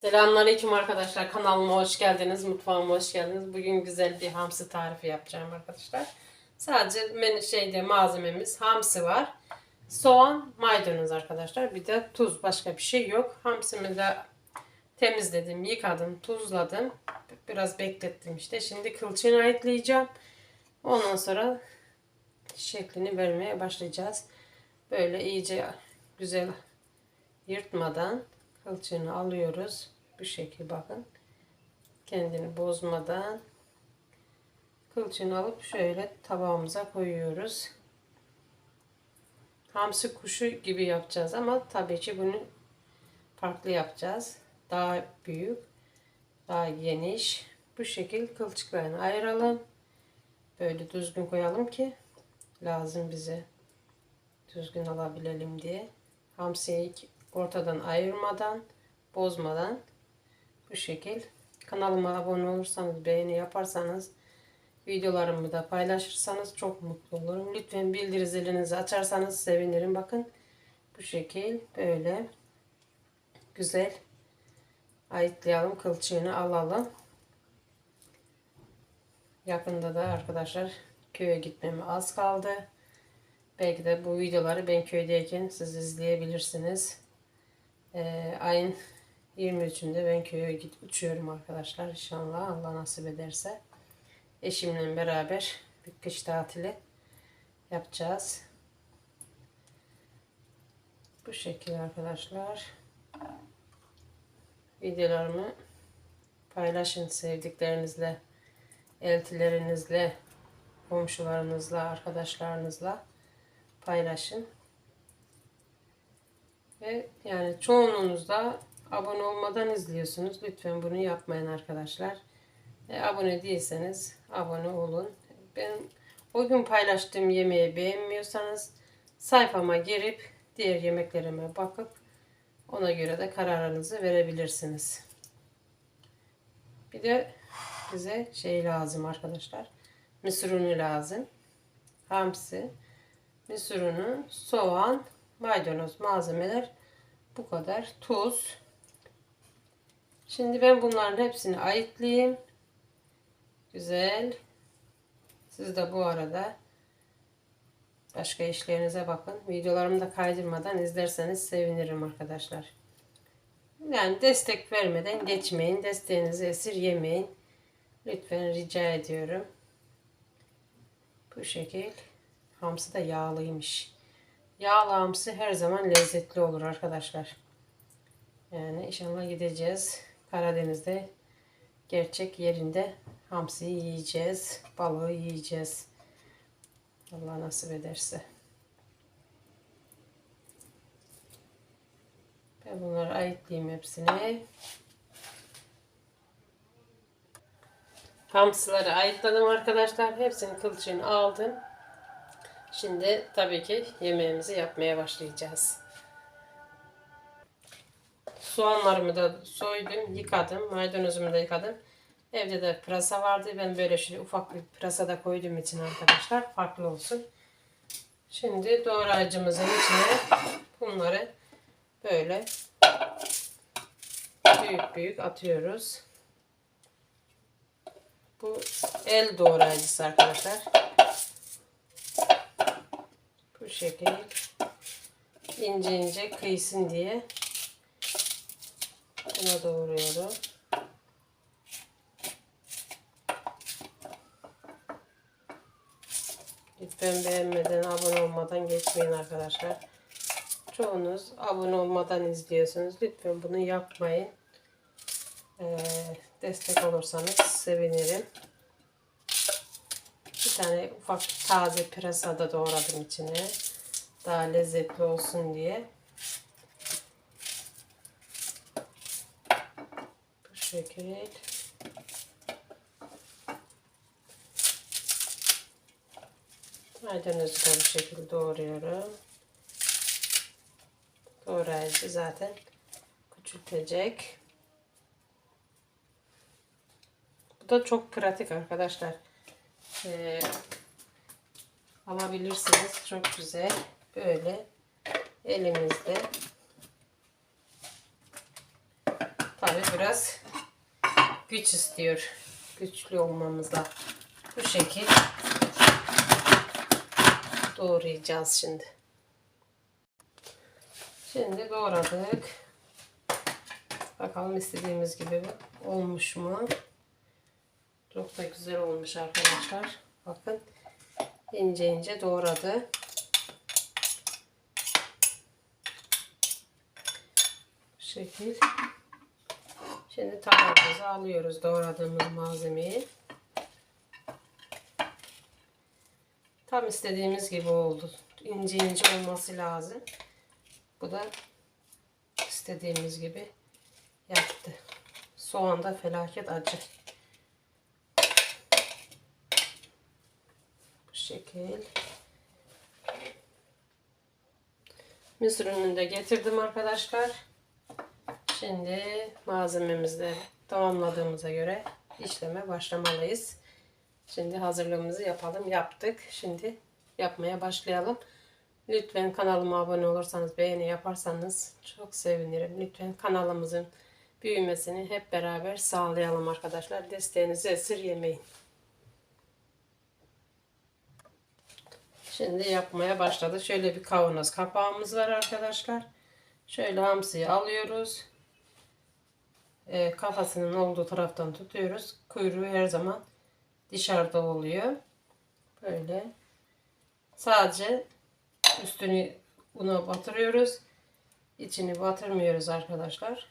Selamünaleyküm arkadaşlar. Kanalıma hoş geldiniz. Mutfağıma hoş geldiniz. Bugün güzel bir hamsi tarifi yapacağım arkadaşlar. Sadece menü şeyde malzememiz hamsi var. Soğan, maydanoz arkadaşlar. Bir de tuz. Başka bir şey yok. Hamsimi de temizledim, yıkadım, tuzladım. Biraz beklettim işte. Şimdi kılçığını ayıklayacağım. Ondan sonra şeklini vermeye başlayacağız. Böyle iyice güzel yırtmadan kılçığını alıyoruz. Bu şekil bakın. Kendini bozmadan kılçığını alıp şöyle tabağımıza koyuyoruz. Hamsi kuşu gibi yapacağız ama tabii ki bunu farklı yapacağız. Daha büyük, daha geniş. Bu şekil kılçıklarını ayıralım. Böyle düzgün koyalım ki lazım bize düzgün alabilelim diye. Hamsiyi ortadan ayırmadan, bozmadan bu şekil. Kanalıma abone olursanız, beğeni yaparsanız, videolarımı da paylaşırsanız çok mutlu olurum. Lütfen bildiri zilinizi açarsanız sevinirim. Bakın bu şekil böyle güzel ayıtlayalım. Kılçığını alalım. Yakında da arkadaşlar köye gitmeme az kaldı. Belki de bu videoları ben köydeyken siz izleyebilirsiniz. Ee, ayın 23'ünde ben köye git uçuyorum arkadaşlar inşallah Allah nasip ederse. Eşimle beraber bir kış tatili yapacağız. Bu şekilde arkadaşlar. Videolarımı paylaşın sevdiklerinizle, eltilerinizle, komşularınızla, arkadaşlarınızla paylaşın. Ve yani çoğunluğunuz da abone olmadan izliyorsunuz. Lütfen bunu yapmayın arkadaşlar. E, abone değilseniz abone olun. Ben o gün paylaştığım yemeği beğenmiyorsanız sayfama girip diğer yemeklerime bakıp ona göre de kararınızı verebilirsiniz. Bir de bize şey lazım arkadaşlar. Mısır unu lazım. Hamsi, mısır unu, soğan, maydanoz malzemeler bu kadar. Tuz. Şimdi ben bunların hepsini ayıtlayayım. Güzel. Siz de bu arada başka işlerinize bakın. Videolarımı da kaydırmadan izlerseniz sevinirim arkadaşlar. Yani destek vermeden geçmeyin. Desteğinizi esirgemeyin. Lütfen rica ediyorum. Bu şekil. Hamsi de yağlıymış. Yağlı hamsi her zaman lezzetli olur arkadaşlar. Yani inşallah gideceğiz. Karadeniz'de gerçek yerinde hamsi yiyeceğiz. Balığı yiyeceğiz. Allah nasip ederse. Ben bunları ayıtlayayım hepsini. Hamsileri ayıtladım arkadaşlar. Hepsinin kılçığını aldım. Şimdi tabii ki yemeğimizi yapmaya başlayacağız. Soğanlarımı da soydum, yıkadım. Maydanozumu da yıkadım. Evde de pırasa vardı. Ben böyle şöyle ufak bir pırasa da koyduğum için arkadaşlar farklı olsun. Şimdi doğrayıcımızın içine bunları böyle büyük büyük atıyoruz. Bu el doğrayıcısı arkadaşlar. Bu şekil ince ince kıysın diye buna doğruyorum. Lütfen beğenmeden, abone olmadan geçmeyin arkadaşlar. Çoğunuz abone olmadan izliyorsunuz. Lütfen bunu yapmayın. Ee, destek olursanız sevinirim. Bir tane ufak taze pırasa da doğradım içine. Daha lezzetli olsun diye. Bu şekil. Maydanozu da bu şekilde doğruyorum. Doğrayıcı zaten küçültecek. Bu da çok pratik arkadaşlar. Ee, alabilirsiniz. Çok güzel. Böyle elimizde Tabi biraz güç istiyor. Güçlü olmamızda. Bu şekil doğrayacağız şimdi. Şimdi doğradık. Bakalım istediğimiz gibi olmuş mu? Çok da güzel olmuş arkadaşlar. Bakın ince ince doğradı. Bu şekil. Şimdi tabağımıza alıyoruz doğradığımız malzemeyi. Tam istediğimiz gibi oldu. İnce ince olması lazım. Bu da istediğimiz gibi yaptı. Soğan da felaket acı. Şekil. Mısır da getirdim arkadaşlar. Şimdi malzememizi de tamamladığımıza göre işleme başlamalıyız. Şimdi hazırlığımızı yapalım. Yaptık. Şimdi yapmaya başlayalım. Lütfen kanalıma abone olursanız, beğeni yaparsanız çok sevinirim. Lütfen kanalımızın büyümesini hep beraber sağlayalım arkadaşlar. Desteğinizi esirgemeyin. Şimdi yapmaya başladı. Şöyle bir kavanoz kapağımız var arkadaşlar. Şöyle hamsiyi alıyoruz. E, kafasının olduğu taraftan tutuyoruz. Kuyruğu her zaman dışarıda oluyor. Böyle. Sadece üstünü una batırıyoruz. İçini batırmıyoruz arkadaşlar.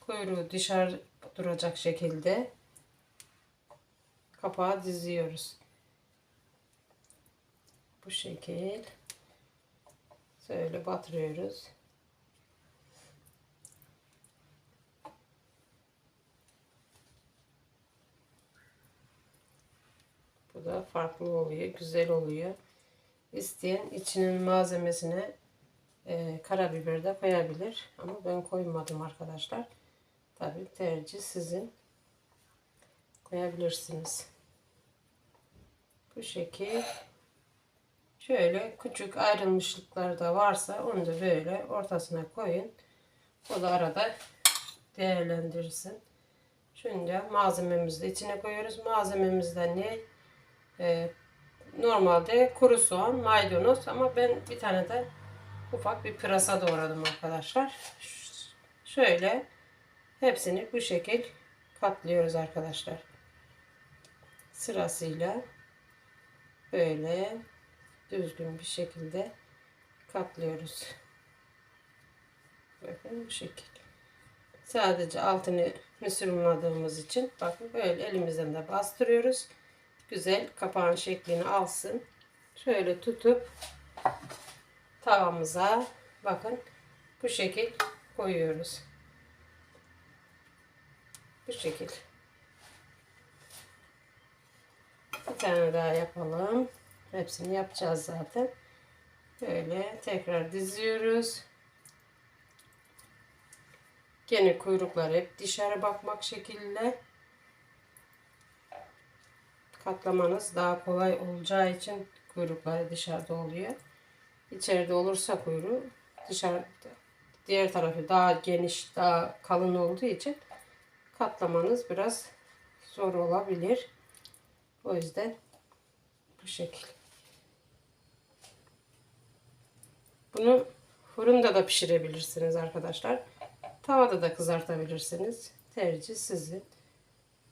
Kuyruğu dışarı duracak şekilde kapağı diziyoruz. Bu şekil. Şöyle batırıyoruz. Bu da farklı oluyor. Güzel oluyor. İsteyen içinin malzemesine e, karabiber de koyabilir. Ama ben koymadım arkadaşlar. Tabi tercih sizin. Koyabilirsiniz. Bu şekil. Şöyle küçük ayrılmışlıklar da varsa onu da böyle ortasına koyun. O da arada değerlendirsin. Şimdi malzememizi de içine koyuyoruz. Malzememizden ne? Ee, normalde kuru soğan, maydanoz ama ben bir tane de ufak bir pırasa doğradım arkadaşlar. Şöyle hepsini bu şekil katlıyoruz arkadaşlar. Sırasıyla böyle düzgün bir şekilde katlıyoruz. Bakın bu şekil. Sadece altını mısır unladığımız için bakın böyle elimizden de bastırıyoruz. Güzel kapağın şeklini alsın. Şöyle tutup tavamıza bakın bu şekil koyuyoruz. Bu şekil. Bir tane daha yapalım. Hepsini yapacağız zaten. Böyle tekrar diziyoruz. Gene kuyruklar hep dışarı bakmak şekilde. Katlamanız daha kolay olacağı için kuyrukları dışarıda oluyor. İçeride olursa kuyruğu dışarıda diğer tarafı daha geniş, daha kalın olduğu için katlamanız biraz zor olabilir. O yüzden bu şekil. Bunu fırında da pişirebilirsiniz arkadaşlar. Tavada da kızartabilirsiniz. Tercih sizin.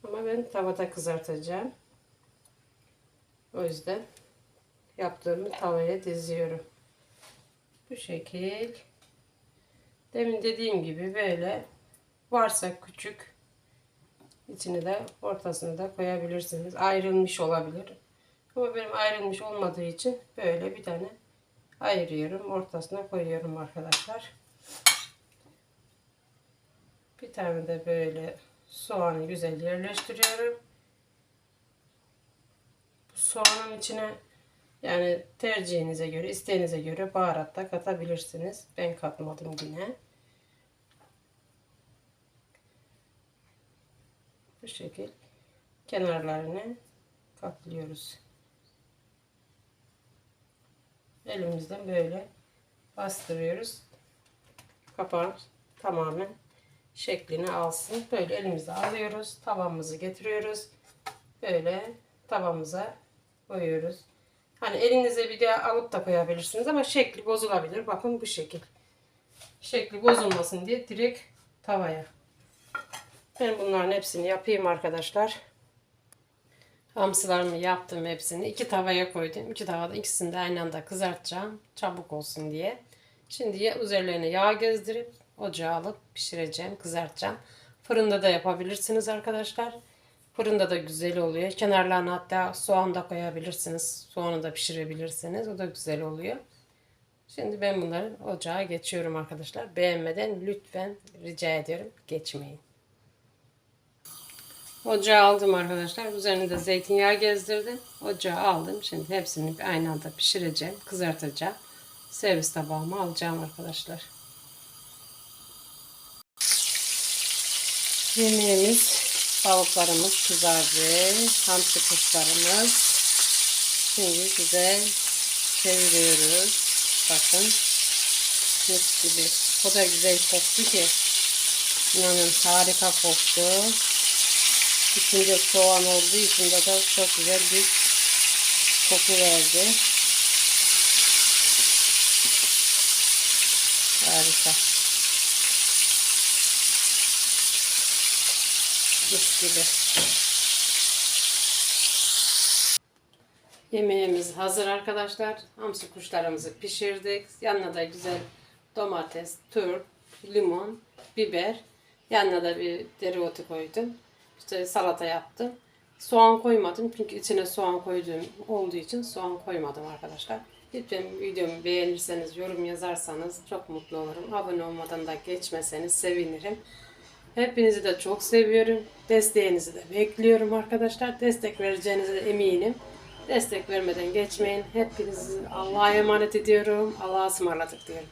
Ama ben tavada kızartacağım. O yüzden yaptığımı tavaya diziyorum. Bu şekil. Demin dediğim gibi böyle varsa küçük içini de ortasını da koyabilirsiniz. Ayrılmış olabilir. Ama benim ayrılmış olmadığı için böyle bir tane ayırıyorum. Ortasına koyuyorum arkadaşlar. Bir tane de böyle soğanı güzel yerleştiriyorum. Bu soğanın içine yani tercihinize göre, isteğinize göre baharat da katabilirsiniz. Ben katmadım yine. Bu şekil kenarlarını katlıyoruz. Elimizden böyle bastırıyoruz. Kapağı tamamen şeklini alsın. Böyle elimize alıyoruz. Tavamızı getiriyoruz. Böyle tavamıza koyuyoruz. Hani elinize bir de alıp da koyabilirsiniz ama şekli bozulabilir. Bakın bu şekil. Şekli bozulmasın diye direkt tavaya. Ben bunların hepsini yapayım arkadaşlar. Hamsilarımı yaptım hepsini. iki tavaya koydum. İki tavada ikisini de aynı anda kızartacağım. Çabuk olsun diye. Şimdi ya- üzerlerine yağ gezdirip ocağa alıp pişireceğim, kızartacağım. Fırında da yapabilirsiniz arkadaşlar. Fırında da güzel oluyor. Kenarlarına hatta soğan da koyabilirsiniz. Soğanı da pişirebilirsiniz. O da güzel oluyor. Şimdi ben bunları ocağa geçiyorum arkadaşlar. Beğenmeden lütfen rica ediyorum geçmeyin. Ocağa aldım arkadaşlar. Üzerine de zeytinyağı gezdirdim. Ocağa aldım. Şimdi hepsini aynı anda pişireceğim. Kızartacağım. Servis tabağıma alacağım arkadaşlar. Yemeğimiz, balıklarımız kızardı. Hamsi kuşlarımız. Şimdi güzel çeviriyoruz. Bakın. Mis gibi. O da güzel koktu ki. İnanın harika koktu. İçinde soğan olduğu için de çok güzel bir koku verdi. Harika. Mis gibi. Yemeğimiz hazır arkadaşlar. Hamsi kuşlarımızı pişirdik. Yanına da güzel domates, turp, limon, biber. Yanına da bir dereotu koydum. İşte salata yaptım. Soğan koymadım çünkü içine soğan koyduğum olduğu için soğan koymadım arkadaşlar. Lütfen videomu beğenirseniz, yorum yazarsanız çok mutlu olurum. Abone olmadan da geçmeseniz sevinirim. Hepinizi de çok seviyorum. Desteğinizi de bekliyorum arkadaşlar. Destek vereceğinize eminim. Destek vermeden geçmeyin. Hepinizi Allah'a emanet ediyorum. Allah'a ısmarladık diyorum.